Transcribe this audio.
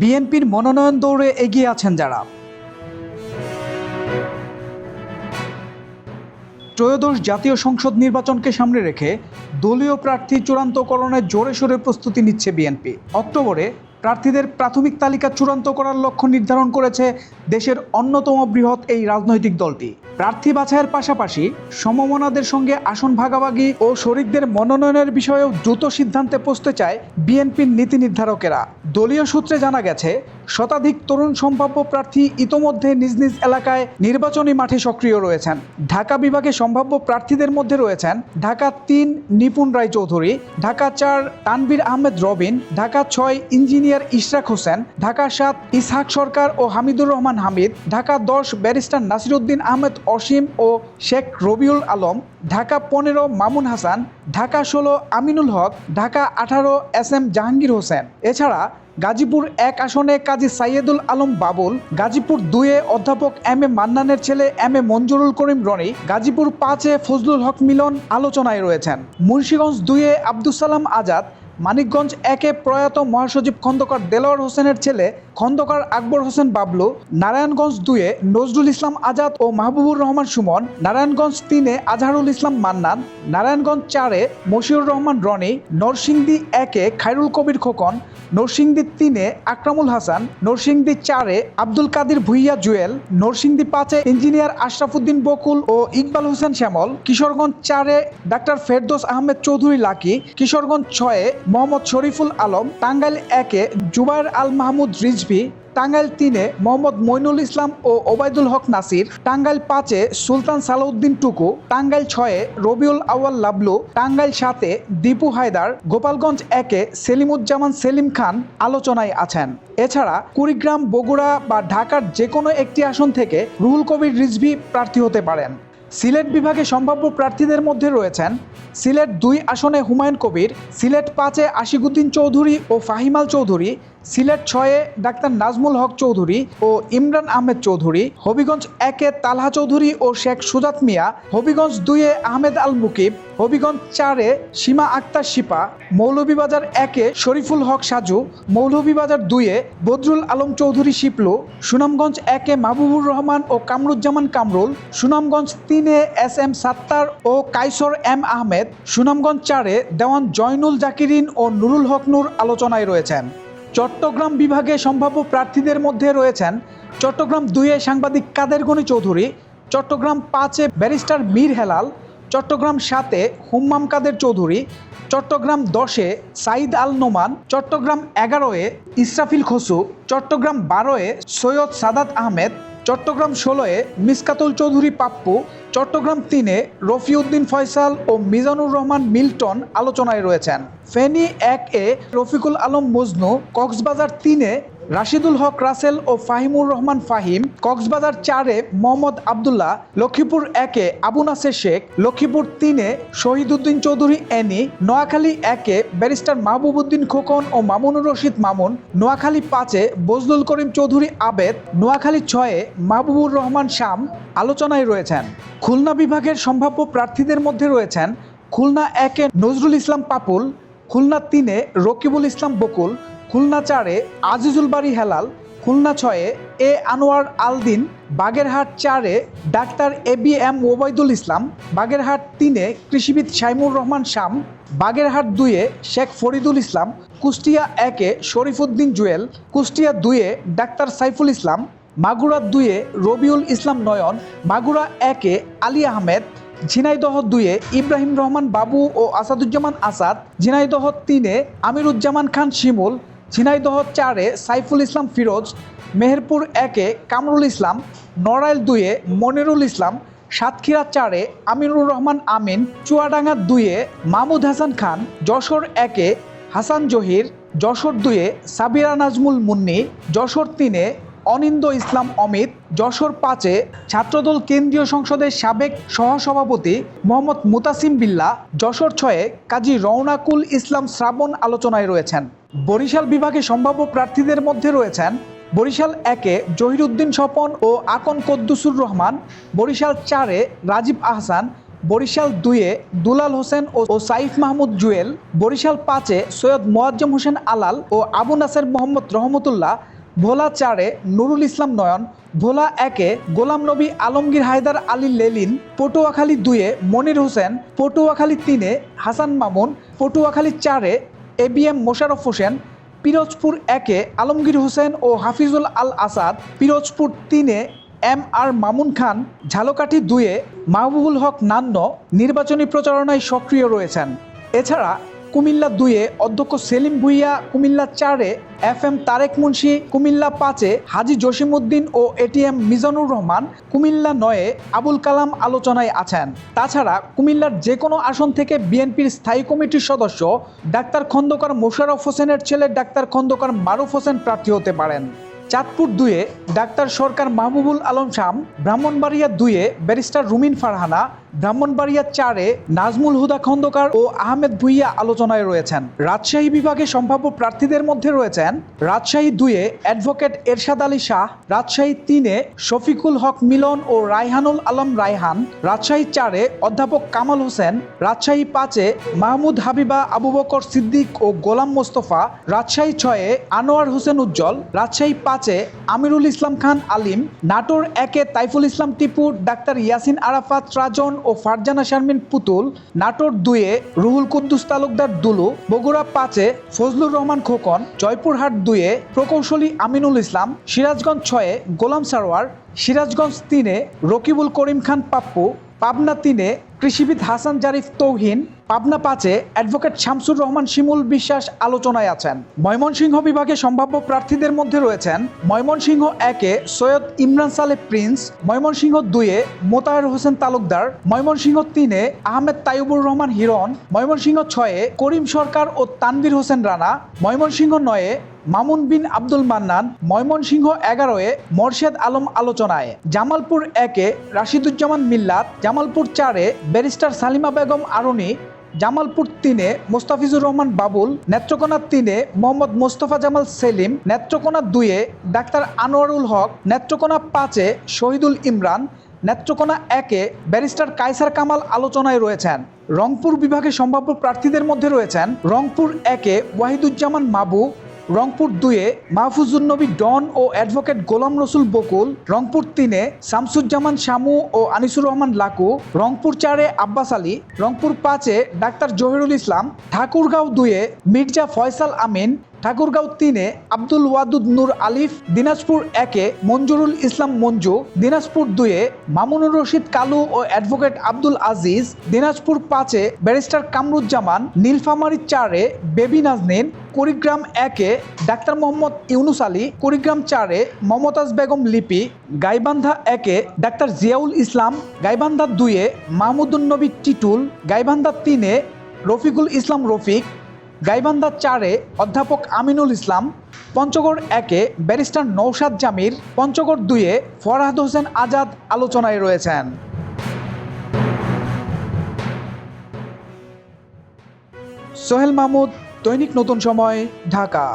বিএনপির মনোনয়ন দৌড়ে এগিয়ে আছেন যারা। ত্রয়োদশ জাতীয় সংসদ নির্বাচনকে সামনে রেখে দলীয় প্রার্থী চূড়ান্তকরণের জোরে সোরে প্রস্তুতি নিচ্ছে বিএনপি। অক্টোবরে প্রার্থীদের প্রাথমিক তালিকা চূড়ান্ত করার লক্ষ্য নির্ধারণ করেছে দেশের অন্যতম বৃহৎ এই রাজনৈতিক দলটি। প্রার্থী বাছাইয়ের পাশাপাশি সমমনাদের সঙ্গে আসন ভাগাভাগি ও শরিকদের মনোনয়নের বিষয়েও দ্রুত সিদ্ধান্তে পৌঁছতে চায় বিএনপির নীতি নির্ধারকেরা। দলীয় সূত্রে জানা গেছে, শতাধিক তরুণ সম্ভাব্য প্রার্থী ইতোমধ্যে নিজ নিজ এলাকায় নির্বাচনী মাঠে সক্রিয় রয়েছেন। ঢাকা বিভাগে সম্ভাব্য প্রার্থীদের মধ্যে রয়েছেন ঢাকা তিন নিপুণ রায় চৌধুরী ঢাকা চার তানবির আহমেদ রবিন, ঢাকা ছয় ইঞ্জিনিয়ার ইশরাক হোসেন, ঢাকা সাত ইসহাক সরকার ও হামিদুর রহমান হামিদ, ঢাকা দশ ব্যারিস্টার নাসিরুদ্দিন আহমেদ অসীম ও শেখ রবিউল আলম, ঢাকা পনেরো, মামুন হাসান, ঢাকা ষোলো, আমিনুল হক, ঢাকা আঠারো, এস এম জাহাঙ্গীর হোসেন। এছাড়া গাজীপুর এক আসনে কাজী সাইয়েদুল আলম বাবুল, গাজীপুর দুয়ে অধ্যাপক এম এ মান্নানের ছেলে এম এ মঞ্জুরুল করিম রনি, গাজীপুর পাঁচে ফজলুল হক মিলন আলোচনায় রয়েছেন। মুন্সীগঞ্জ দুয়ে আব্দুল সালাম আজাদ মানিকগঞ্জ একে প্রয়াত মহাসচিব খন্দকার দেলোয়ার হোসেনের ছেলে খন্দকার আকবর হোসেন বাবলু, নারায়ণগঞ্জ দুয়ে নজরুল ইসলাম আজাদ ও মাহবুবুর রহমান সুমন, নারায়ণগঞ্জ তিনে আজহারুল ইসলাম মান্নান, নারায়ণগঞ্জ চারে মশিউর রহমান রনি, নরসিংদী একে খায়রুল কবির খোকন, নরসিংদী তিনে আকরামুল হাসান, নরসিংদী চারে আব্দুল কাদির ভুইয়া জুয়েল, নরসিংদী পাঁচে ইঞ্জিনিয়ার আশরাফুদ্দিন বকুল ও ইকবাল হোসেন শ্যামল, কিশোরগঞ্জ চারে ডাক্তার ফেরদোস আহমেদ চৌধুরী লাকি, কিশোরগঞ্জ ছয়ে মোহাম্মদ শরীফুল আলম, টাঙ্গাইল একে জুবায়ের আল মাহমুদ রিজভি, টাঙ্গাইল তিনে মোহাম্মদ মইনুল ইসলাম ও ওবায়দুল হক নাসির, টাঙ্গাইল পাঁচে সুলতান সালাউদ্দিন টুকু, টাঙ্গাইল ছয়ে রবিউল আউয়াল লাবলু, টাঙ্গাইল সাতে দীপু হায়দার, গোপালগঞ্জ একে সেলিমুজ্জামান সেলিম খান আলোচনায় আছেন। এছাড়া কুড়িগ্রাম, বগুড়া বা ঢাকার যে কোনো একটি আসন থেকে রুহুল কবির রিজভি প্রার্থী হতে পারেন। সিলেট বিভাগে সম্ভাব্য প্রার্থীদের মধ্যে রয়েছেন সিলেট দুই আসনে হুমায়ুন কবির, সিলেট পাঁচে আশিকুদ্দিন চৌধুরী ও ফাহিমাল চৌধুরী। সিলেট ছয়ে ডাক্তার নাজমুল হক চৌধুরী ও ইমরান আহমেদ চৌধুরী, হবিগঞ্জ একে তালহা চৌধুরী ও শেখ সুজাত মিয়া, হবিগঞ্জ দুইয়ে আহমেদ আল মুকিব, হবিগঞ্জ চারে সীমা আক্তার শিপা, মৌলভীবাজার একে শরীফুল হক সাজু, মৌলভীবাজার দুইয়ে বদরুল আলম চৌধুরী শিপলু, সুনামগঞ্জ একে মাহবুবুর রহমান ও কামরুজ্জামান কামরুল, সুনামগঞ্জ তিনে এস এম সাত্তার ও কাইসর এম আহমেদ, সুনামগঞ্জ চারে দেওয়ান জয়নুল জাকিরিন ও নুরুল হক নূর আলোচনায় রয়েছেন। চট্টগ্রাম বিভাগে সম্ভাব্য প্রার্থীদের মধ্যে রয়েছেন চট্টগ্রাম দুইয়ে সাংবাদিক কাদের গনি চৌধুরী, চট্টগ্রাম পাঁচে ব্যারিস্টার মীর হেলাল, চট্টগ্রাম সাতে হুম্মাম কাদের চৌধুরী, চট্টগ্রাম দশে সাইদ আল নোমান, চট্টগ্রাম এগারোয়ে ইসরাফিল খসু চট্টগ্রাম বারোয়ে সৈয়দ সাদাত আহমেদ চট্টগ্রাম ষোলোয়ে মিসকাতুল চৌধুরী পাপ্পু, চট্টগ্রাম তিনে রফিউদ্দিন ফয়সাল ও মিজানুর রহমান মিল্টন আলোচনায় রয়েছেন। ফেনী এক এ রফিকুল আলম মজনু, কক্সবাজার তিনে রাশিদুল হক রাসেল ও ফাহিমুর রহমান ফাহিম কক্সবাজার চারে মোহাম্মদ আবদুল্লাহ, লক্ষ্মীপুর একে আবু নাসের শেখ, লক্ষ্মীপুর তিনে শহীদুদ্দিন চৌধুরী এনি, নোয়াখালী একে ব্যারিস্টার মাহবুবুদ্দিন খোকন ও মামুনুর রশিদ মামুন, নোয়াখালী পাঁচে বজলুল করিম চৌধুরী আবেদ, নোয়াখালী ছয়ে মাহবুবুর রহমান শাম আলোচনায় রয়েছেন। খুলনা বিভাগের সম্ভাব্য প্রার্থীদের মধ্যে রয়েছেন খুলনা একে নজরুল ইসলাম পাপুল, খুলনা তিনে রকিবুল ইসলাম বকুল খুলনা চারে আজিজুল বাড়ি হেলাল, খুলনা ছয়ে এ আনোয়ার আলদিন, বাগেরহাট চারে doctor A B M Obaidul Islam, Bagerhat তিনে কৃষিবিদ সাইমুর রহমান শাম, বাগেরহাট দুইয়ে শেখ ফরিদুল ইসলাম, কুষ্টিয়া একে শরীফুদ্দিন জুয়েল, কুষ্টিয়া দুইয়ে ডাক্তার সাইফুল ইসলাম, মাগুরা দুইয়ে রবিউল ইসলাম নয়ন, মাগুরা একে আলী আহমেদ, ঝিনাইদহ দুইয়ে ইব্রাহিম রহমান বাবু ও আসাদুজ্জামান আসাদ, ঝিনাইদহ তিনে আমিরুজ্জামান খান শিমুল ঝিনাইদহ চারে সাইফুল ইসলাম ফিরোজ, মেহেরপুর একে কামরুল ইসলাম, নড়াইল দুয়ে মনিরুল ইসলাম, সাতক্ষীরা চারে আমিনুর রহমান আমিন, চুয়াডাঙ্গা দুয়ে মাহমুদ হাসান খান, যশোর একে হাসান জহির, যশোর দুয়ে সাবিরা নাজমুল মুন্নি, যশোর তিনে অনিন্দ ইসলাম অমিত যশোর পাঁচে ছাত্রদল কেন্দ্রীয় সংসদের সাবেক সহসভাপতি মোহাম্মদ মুতাসিম বিল্লা, যশোর ছয়ে কাজী রৌনাকুল ইসলাম শ্রাবণ আলোচনায় রয়েছেন। বরিশাল বিভাগে সম্ভাব্য প্রার্থীদের মধ্যে রয়েছেন বরিশাল একে জহিরুদ্দিন স্বপন ও আকন কদ্দুসুর রহমান, বরিশাল চারে রাজীব আহসান, বরিশাল দুইয়ে দুলাল হোসেন ও সাইফ মাহমুদ জুয়েল, বরিশাল পাঁচে সৈয়দ মোয়াজ্জম হোসেন আলাল ও আবু নাসের মোহাম্মদ রহমতুল্লাহ ভোলা চারে নুরুল ইসলাম নয়ন, ভোলা একে গোলাম নবী আলমগীর হায়দার আলী লেলিন, পটুয়াখালী দুইয়ে মনির হোসেন, পটুয়াখালী তিনে হাসান মামুন, পটুয়াখালী চারে A B M Mosharraf Hossain, Pirojpur একে আলমগীর হোসেন ও হাফিজুল আল আসাদ, পিরোজপুর তিনে এম আর মামুন খান, ঝালকাঠি দুয়ে মাহবুবুল হক নান্ন নির্বাচনী প্রচারণায় সক্রিয় রয়েছেন। এছাড়া কুমিল্লা দুয়ে অধ্যক্ষ সেলিম ভুইয়া, কুমিল্লা চারে এফ এম তারেক মুন্সি, কুমিল্লা পাঁচে হাজি জসিমউদ্দিন ও এটিএম মিজানুর রহমান, কুমিল্লা নয়ে আবুল কালাম আলোচনায় আছেন। তাছাড়া কুমিল্লার যে কোনো আসন থেকে বিএনপির স্থায়ী কমিটির সদস্য ডাক্তার খন্দকার মোশাররফ হোসেনের ছেলে ডাক্তার খন্দকার মারুফ হোসেন প্রার্থী হতে পারেন। চাঁদপুর দুয়ে ডাক্তার সরকার মাহবুবুল আলম শাম, ব্রাহ্মণবাড়িয়া দুয়ে ব্যারিস্টার রুমিন ফারহানা, ব্রাহ্মণবাড়িয়া চারে নাজমুল হুদা খন্দকার ও আহমেদ ভুইয়া আলোচনায় রয়েছেন। রাজশাহী বিভাগে সম্ভাব্য প্রার্থীদের মধ্যে রয়েছেন রাজশাহী দুয়ে অ্যাডভোকেট এরশাদ আলী শাহ, রাজশাহী তিনে শফিকুল হক মিলন ও রায়হানুল আলম রায়হান, রাজশাহী চারে অধ্যাপক কামাল হোসেন, রাজশাহী পাঁচে মাহমুদ হাবিবা আবু বকর সিদ্দিক ও গোলাম মোস্তফা, রাজশাহী ছয়ে আনোয়ার হোসেন উজ্জ্বল, রাজশাহী পাঁচে আমিরুল ইসলাম খান আলিম, নাটোর একে তাইফুল ইসলাম টিপু, ডাক্তার ইয়াসিন আরাফাত, রাজন ও ফারজানা শারমিন পুতুল, নাটোর দুয়ে রুহুল কুদ্দুস তালুকদার দুলু, বগুড়া পাঁচে ফজলুর রহমান খোকন, জয়পুরহাট দুয়ে প্রকৌশলী আমিনুল ইসলাম, সিরাজগঞ্জ ছয়ে গোলাম সারোয়ার, সিরাজগঞ্জ তিনে রকিবুল করিম খান পাপ্পু পাবনা তিনে কৃষিবিদ হাসান জারিফ তৌহিন, পাবনা পাঁচে অ্যাডভোকেট শামসুর রহমান শিমুল বিশ্বাস আলোচনায় আছেন। ময়মনসিংহ বিভাগে সম্ভাব্য প্রার্থীদের মধ্যে রয়েছেন ময়মনসিংহ একে সৈয়দ ইমরান সালে প্রিন্স, ময়মনসিংহ দুয়ে মোতাহার হোসেন তালুকদার, ময়মনসিংহ তিনে আহমেদ তাইবুর রহমান হিরণ, ময়মনসিংহ ছয়ে করিম সরকার ও তানভীর হোসেন রানা, ময়মনসিংহ নয়ে মামুন বিন আব্দুল মান্নান, ময়মনসিংহ এগারোয়ে মোর্শেদ আলম আলোচনায়। জামালপুর একে রাশিদুজ্জামান মিল্লাত, জামালপুর চারে ব্যারিস্টার সালিমা বেগম আরুনি, জামালপুর তিনে মোস্তাফিজুর রহমান বাবুল নেত্রকোনা তিনে মোহাম্মদ মোস্তফা জামাল সেলিম, নেত্রকোনা দুয়ে ডাক্তার আনোয়ারুল হক, নেত্রকোনা পাঁচে শহীদুল ইমরান, নেত্রকোনা একে ব্যারিস্টার কাইসার কামাল আলোচনায় রয়েছেন। রংপুর বিভাগে সম্ভাব্য প্রার্থীদের মধ্যে রয়েছেন রংপুর একে ওয়াহিদুজ্জামান মাবু রংপুর দুয়ে মাহফুজুর নবী ডন ও অ্যাডভোকেট গোলাম রসুল বকুল, রংপুর তিনে শামসুজ্জামান শামু ও আনিসুর রহমান লাকু, রংপুর চারে আব্বাস আলী, রংপুর পাঁচে ডাক্তার জহিরুল ইসলাম, ঠাকুরগাঁও দুয়ে মির্জা ফয়সাল আমিন ঠাকুরগাঁও তিনে আব্দুল ওয়াদুদ নূর আলিফ, দিনাজপুর একে মঞ্জুরুল ইসলাম মঞ্জু, দিনাজপুর দুয়ে মামুনুর রশিদ কালু ও অ্যাডভোকেট আব্দুল আজিজ, দিনাজপুর পাঁচে ব্যারিস্টার কামরুজ্জামান, নীলফামারী চারে বেবি নাজনীন, কুড়িগ্রাম একে ডাক্তার মোহাম্মদ ইউনুস আলী, কুড়িগ্রাম চারে মমতাজ বেগম লিপি, গাইবান্ধা একে ডাক্তার জিয়াউল ইসলাম, গাইবান্ধা দুয়ে মাহমুদুন নবী টিটুল, গাইবান্ধা তিনে রফিকুল ইসলাম রফিক গাইবান্ধা চারে অধ্যাপক আমিনুল ইসলাম, পঞ্চগড় একে ব্যারিস্টার নৌশাদ জামির, পঞ্চগড় দুয়ে ফরহাদ হোসেন আজাদ আলোচনায় রয়েছেন। সোহেল মাহমুদ, দৈনিক নতুন সময়, ঢাকা।